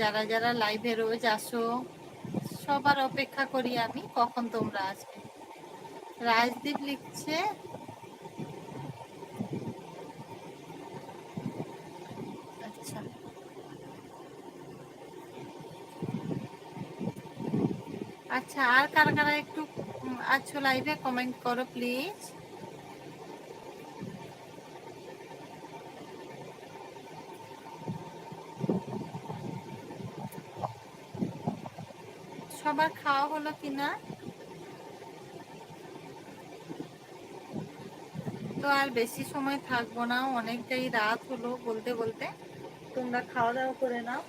যারা যারা লাইভে রোজ আসো, সবার অপেক্ষা করি আমি কখন তোমরা আসবে। রাজদীপ লিখছে আচ্ছা। আচ্ছা আর কারা কারা একটু আছো লাইভে কমেন্ট করো প্লিজ সবার খাওয়া হলো কিনা? তো আর বেশি সময় থাকব না, অনেকটাই রাত হলো বলতে বলতে। তোমরা খাওয়া দাওয়া করে নাও।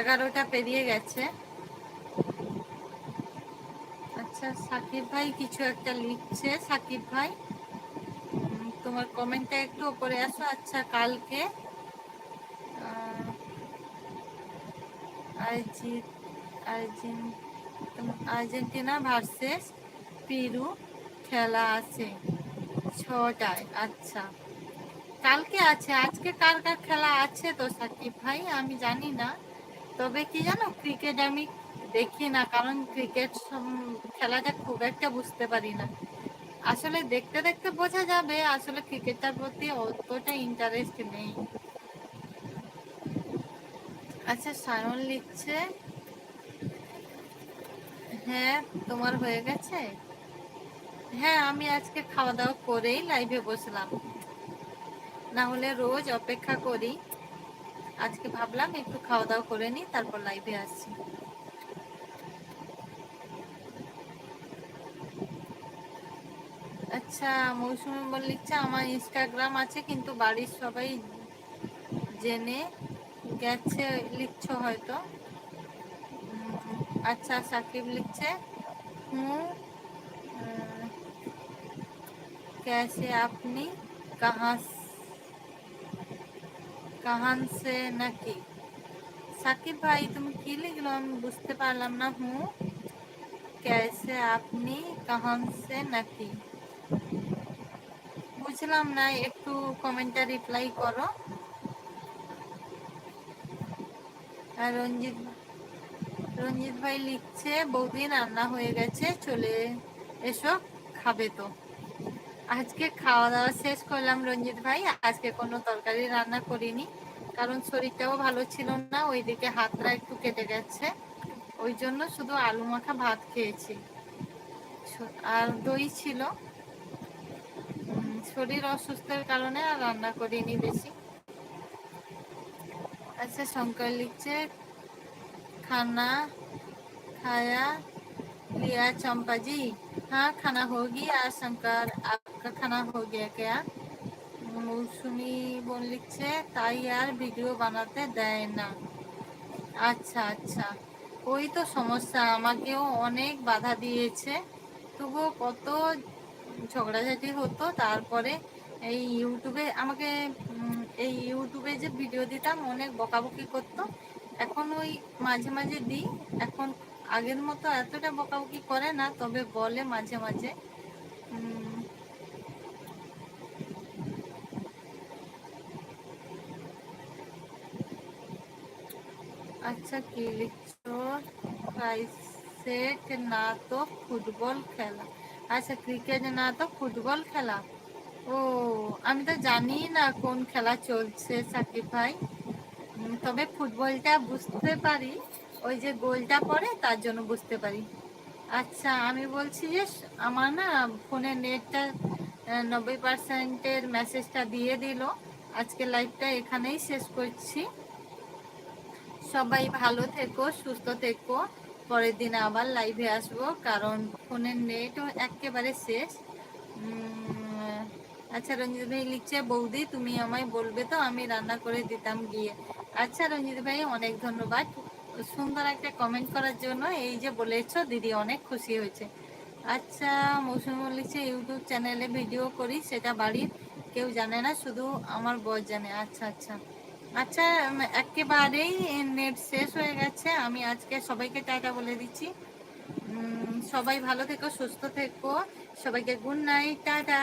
এগারোটা পেরিয়ে গেছে। আচ্ছা সাকিব ভাই কিছু একটা লিখছে। সাকিব ভাই তোমার কমেন্টটা একটু উপরে আসো। আচ্ছা কালকে আর্জেন্টিনা ভার্সেস পেরু খেলা আছে ছটায়। আচ্ছা। কালকে আছে। আজকে কার কার খেলা আছে তো সাকিব ভাই? আমি জানি না। তবে কি জানো ক্রিকেট আমি দেখি না, কারণ ক্রিকেট খেলাটা খুব একটা বুঝতে পারি না। আসলে দেখতে দেখতে বোঝা যাবে, আসলে ক্রিকেটটার প্রতি অতটা ইন্টারেস্ট নেই। আচ্ছা সায়ন লিখছে। হ্যাঁ তোমার হয়ে গেছে? হ্যাঁ আমি আজকে খাওয়া দাওয়া করেই লাইভে বসলাম। না হলে রোজ অপেক্ষা করি। আজকে ভাবলাম একটু খাওয়া দাওয়া করে নি তারপর লাইভে আসছি। আচ্ছা মৌসুমি বল লিখছে আমার ইনস্টাগ্রাম আছে, কিন্তু বাড়ির সবাই জেনে। গেছে লিখছো হয়তো উম, আচ্ছা সাকিব লিখছে হুম अ, कैसे আপনি कहाँ কাহান সে নাকি সাকিব ভাই তুমি কি লিখলো আমি বুঝতে পারলাম না হুঁ कैसे আপনি কাহান সে নাকি বুঝলাম না একটু কমেন্টে রিপ্লাই করো রঞ্জিত রঞ্জিত ভাই লিখছে, বৌদি, রান্না হয়ে গেছে, চলে এসো, খাবে তো। আজকে খাওয়া দাওয়া শেষ করলাম রঞ্জিত ভাই। আজকে কোনো তরকারি রান্না করিনি, কারণ শরীরটাও ভালো ছিল না, ওইদিকে হাতটা একটু কেটে গেছে। ওই জন্য শুধু আলু মাখা ভাত খেয়েছি। আর দই ছিল। শরীর অসুস্থের কারণে আর রান্না করিনি বেশি। আচ্ছা শঙ্কর লিখছে खाना खाया लिया चंपा जी हाँ खाना हो गया शंकर आपका खाना हो गया क्या মৌসুমি বোন লিখছে তাই আর ভিডিও বানাতে দেয় না আচ্ছা আচ্ছা ওই তো সমস্যা আমাকেও অনেক বাধা দিয়েছে তবুও কত ঝগড়াঝাটি হতো তারপরে এই ইউটিউবে আমাকে এই ইউটিউবে যে ভিডিও দিতাম, অনেক বকাবকি করতো। এখন ওই মাঝে মাঝে দিই। এখন আগের মতো এতটা বকাবকি করে না, তবে বলে মাঝে মাঝে। আচ্ছা কি লিখছো? না তো ফুটবল খেলা। আচ্ছা ক্রিকেট না তো ফুটবল খেলা। ও, আমি তো জানি না কোন খেলা চলছে, সাকিব ভাই। তবে ফুটবলটা বুঝতে পারি। ওই যে গোলটা পড়ে, তার জন্য বুঝতে পারি। আচ্ছা আমি বলছি যে, আমার না ফোনের নেটটা নব্বই পার্সেন্টের মেসেজটা দিয়ে দিল। আজকে লাইভটা এখানেই শেষ করছি। সবাই ভালো থেকো, সুস্থ থেকো। পরের দিন আবার লাইভে আসব, কারণ ফোনের নেটও একেবারে শেষ। আচ্ছা রঞ্জিত ভাই লিখছে, বৌদি, তুমি আমায় বলবে তো, আমি রান্না করে দিতাম গিয়ে। আচ্ছা রঞ্জিত ভাই, অনেক ধন্যবাদ। সুন্দর একটা কমেন্ট করার জন্য এই যে বলেছ, দিদি অনেক খুশি হয়েছে। আচ্ছা মৌসুমি লিখছে ইউটিউব চ্যানেলে ভিডিও করি, সেটা বাড়ির, কেউ জানে না, শুধু আমার বর জানে। আচ্ছা আচ্ছা। আচ্ছা একেবারেই নেট শেষ হয়ে গেছে। আমি আজকে সবাইকে টাটা বলে দিচ্ছি। সবাই ভালো থেকো, সুস্থ থেকো। সবাইকে গুড নাইট টাটা।